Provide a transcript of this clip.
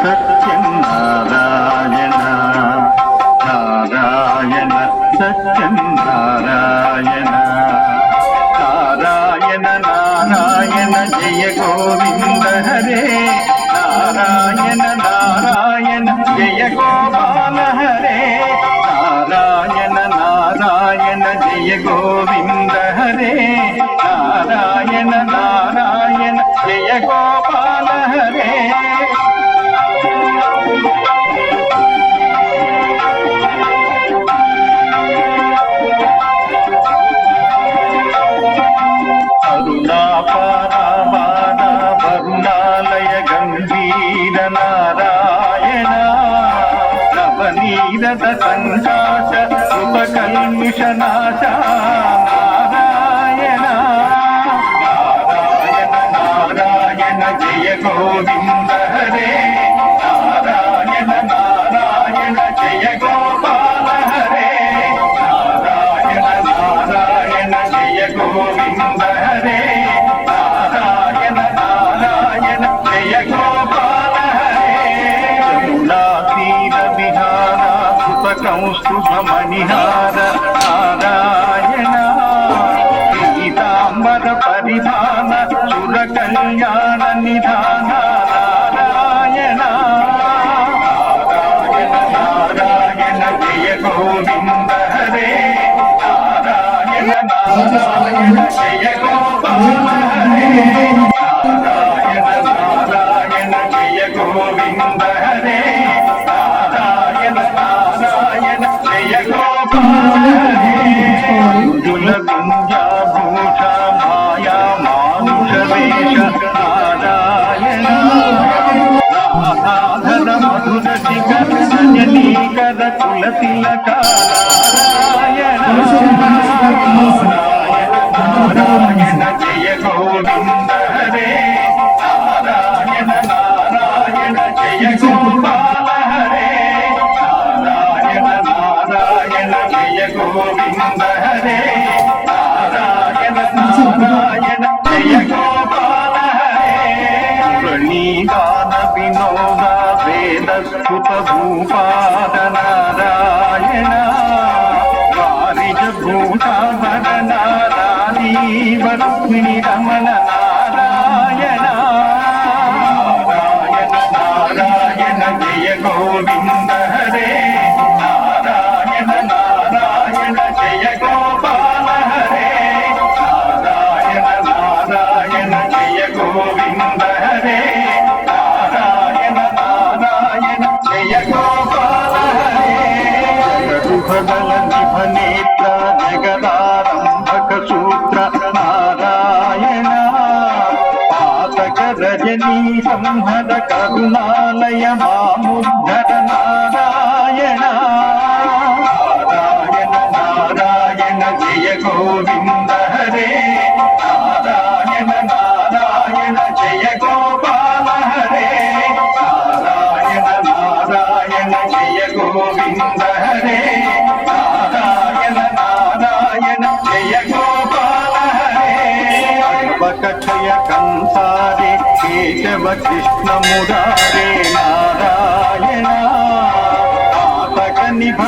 సత్యం నారాయణ నారాయణ నారాయణ నారాయణ జయ గోవింద హరే. నారాయణ నారాయణ జయ గోపాల హరే. నారాయణ నారాయణ జయ గోవింద హరే. నారాయణ నారాయణ జయ గోపాల గంభీర నారాయణ నవనీరత సంకాశ ఉపకల్మిష నాశ నారాయణ నారాయణ నారాయణ జయ గోవింద. కౌస్తుభమణిహార శుభమణిహార నారాయణ పీతాంబర పరిధాన సుర కళ్యాణ నిధాన నారాయణ నారాయణ జయ గోవింద హరే నారాయణ నారాయణ జయ గోపాల హరే నారాయణ నారాయణ జయ గోవింద శిఖర జలీకర కుల తిలక నారాయణ జయ గోవింద హరే నారాయణ నారాయణ జయ గోపాల హరే నారాయణ నారాయణ జయ గోవింద ప్రణీగాన వినోద వేద సుత భూపాద నారాయణ వారిజ భూతాభర నారాయణ రుక్మిణి రమణ మంగళ నిభనేత్ర జగదారంభక సూత్ర నారాయణ పాతక రజనీ సంహర కరుణాలయ మాముద్ధర నారాయణ నారాయణ నారాయణ జయ గోవింద హరే కేశవ నారాయణ. ఆతక నిభ